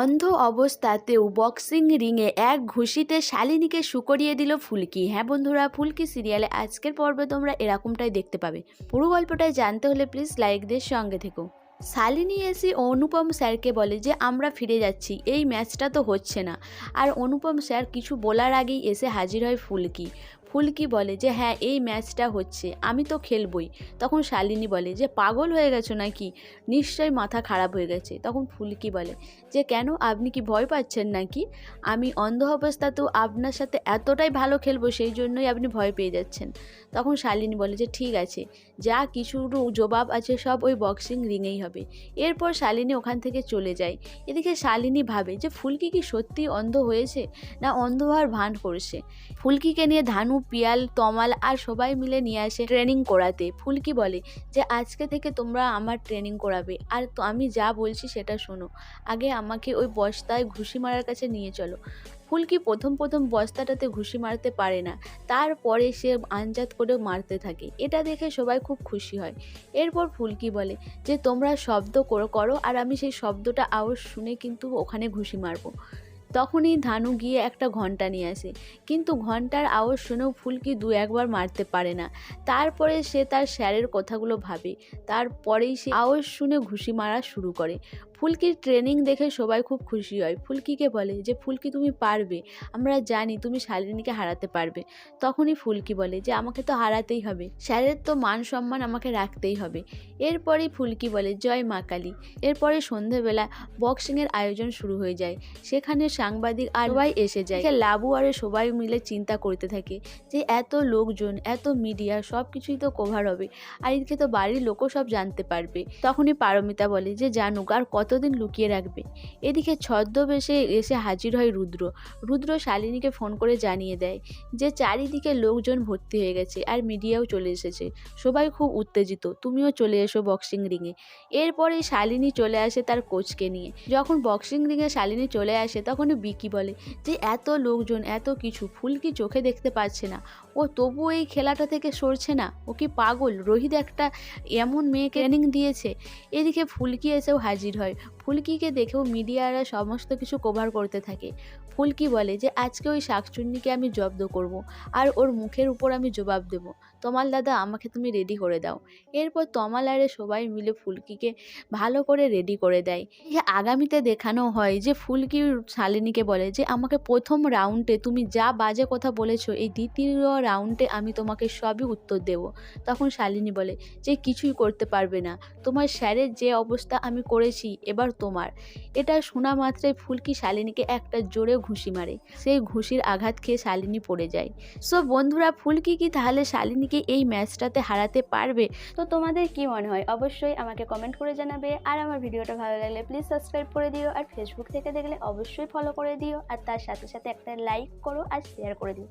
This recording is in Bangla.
অন্ধ অবস্থাতেও বক্সিং রিংয়ে এক ঘুষিতে শালিনীকে শুকরিয়ে দিল ফুলকি। হ্যাঁ বন্ধুরা, ফুলকি সিরিয়ালে আজকের পর্বে তোমরা এরকমটাই দেখতে পাবে। পুরো গল্পটাই জানতে হলে প্লিজ লাইক দিয়ে সঙ্গে থেকো। শালিনী এসে অনুপম স্যারকে বলে যে, আমরা ফিরে যাচ্ছি, এই ম্যাচটা তো হচ্ছে না। আর অনুপম স্যার কিছু বলার আগেই এসে হাজির হয় ফুলকি। ফুলকি বলে যে হ্যাঁ এই ম্যাচটা হচ্ছে, আমি তো খেলবই। তখন শালিনী বলে যে, পাগল হয়ে গেছো নাকি? নিশ্চয়ই মাথা খারাপ হয়ে গেছে। তখন ফুলকি বলে যে, কেন? আপনি কি ভয় পাচ্ছেন নাকি? আমি অন্ধ অবস্থাতেও আপনার সাথে এতটাই ভালো খেলব, সেই জন্যই আপনি ভয় পেয়ে যাচ্ছেন। তখন শালিনী বলে যে, ঠিক আছে, যা কিছুর জবাব আছে সব ওই বক্সিং রিংয়েই হবে। এরপর শালিনী ওখান থেকে চলে যায়। এদিকে শালিনী ভাবে যে, ফুলকি কি সত্যি অন্ধ হয়েছে না অন্ধ হওয়ার ভান করছে? ফুলকিকে নিয়ে ধানু পিয়াল, তমাল আর সবাই মিলে নিয়ে আসে ট্রেনিং করাতে। ফুলকি বলে যে, আজকে থেকে তোমরা আমার ট্রেনিং করাবে। আর তো আমি যা বলছি সেটা শোনো। আগে আমাকে ওই বস্তায় ঘুষি মারার কাছে নিয়ে চলো। ফুলকি প্রথম প্রথম বস্তাটাতে ঘুষি মারতে পারে না। তারপরে সে আঞ্জাত করে মারতে থাকে। এটা দেখে সবাই খুব খুশি হয়। এরপর ফুলকি বলে যে, তোমরা শব্দ করো করো। আর আমি সেই শব্দটা আওয়াজ শুনে কিন্তু ওখানে ঘুষি মারবো। তখনই ধানু গিয়ে একটা ঘণ্টা নিয়ে আসে। কিন্তু ঘণ্টার আওয়াজ শুনেও ফুলকি দু একবার মারতে পারে না। তারপরে সে তার স্যারের কথাগুলো ভাবে। তারপরেই সে আওয়াজ শুনে ঘুষি মারা শুরু করে। ফুলকির ট্রেনিং দেখে সবাই খুব খুশি হয়। ফুলকিকে বলে যে, ফুলকি, তুমি পারবে। আমরা জানি তুমি শালিনীকে হারাতে পারবে। তখনই ফুলকি বলে যে, আমাকে তো হারাতেই হবে। স্যারের তো মান সম্মান আমাকে রাখতেই হবে। এরপরেই ফুলকি বলে, জয় মা কালী। এরপরে সন্ধেবেলা বক্সিংয়ের আয়োজন শুরু হয়ে যায়। সেখানে সাংবাদিক আর সবাই এসে যায়। লাবু আর সবাই মিলে চিন্তা করতে থাকে যে এত লোকজন এত মিডিয়া সব কিছুই তো কভার হবে। আর এদিকে তো বাড়ির লোকও সব জানতে পারবে। তখনই পারমিতা বলে যে জানুক আর কতদিন লুকিয়ে রাখবে? এদিকে ছদ্মবেশে এসে হাজির হয় রুদ্র। রুদ্র শালিনীকে ফোন করে জানিয়ে দেয় যে চারিদিকে লোকজন ভর্তি হয়ে গেছে আর মিডিয়াও চলে এসেছে। সবাই খুব উত্তেজিত তুমিও চলে এসো বক্সিং রিংয়ে এরপরে শালিনী চলে আসে তার কোচকে নিয়ে। যখন বক্সিং রিংয়ে শালিনী চলে আসে তখন বিকি বলে যে এত লোকজন এত কিছু ফুল কি চোখে দেখতে পাচ্ছে না? ও তবু এই খেলাটা থেকে সরছে না। ও কি পাগল? রোহিত একটা এমন মেয়েকে ট্রেনিং দিয়েছে। এদিকে ফুলকি এসেও হাজির হয়। ফুলকিকে দেখেও মিডিয়ারা সমস্ত কিছু কভার করতে থাকে। ফুলকি বলে যে, আজকে ওই শাকচুন্নিকে আমি জব্দ করব আর ওর মুখের উপর আমি জবাব দেব। তমাল দাদা, আমাকে তুমি রেডি করে দাও। এরপর তমাল আরে সবাই মিলে ফুলকিকে ভালো করে রেডি করে দেয়। আগামীতে দেখানো হয় যে, ফুলকি শালিনীকে বলে যে, আমাকে প্রথম রাউন্ডে তুমি যা বাজে কথা বলেছ, এই দ্বিতীয় রাউন্ডে আমি তোমাকে সবই উত্তর দেব। তখন শালিনী বলে, যে কিছুই করতে পারবে না। তোমার স্যারের যে অবস্থা আমি করেছি, এবার তোমার। এটা শোনা মাত্রাই ফুলকি শালিনীকে একটা জোরে ঘুষি মারে। সেই ঘুষির আঘাত খেয়ে শালিনী পড়ে যায়। সো বন্ধুরা, ফুলকি কি তাহলে শালিনীকে এই ম্যাচটাতে হারাতে পারবে? তো তোমাদের কি মনে হয়? অবশ্যই আমাকে কমেন্ট করে জানাবে। আর আমার ভিডিওটা ভালো লাগলে প্লিজ সাবস্ক্রাইব করে দিও। আর ফেসবুক থেকে দেখলে অবশ্যই ফলো করে দিও। আর তার সাথে সাথে একটা লাইক করো আর শেয়ার করে দিও।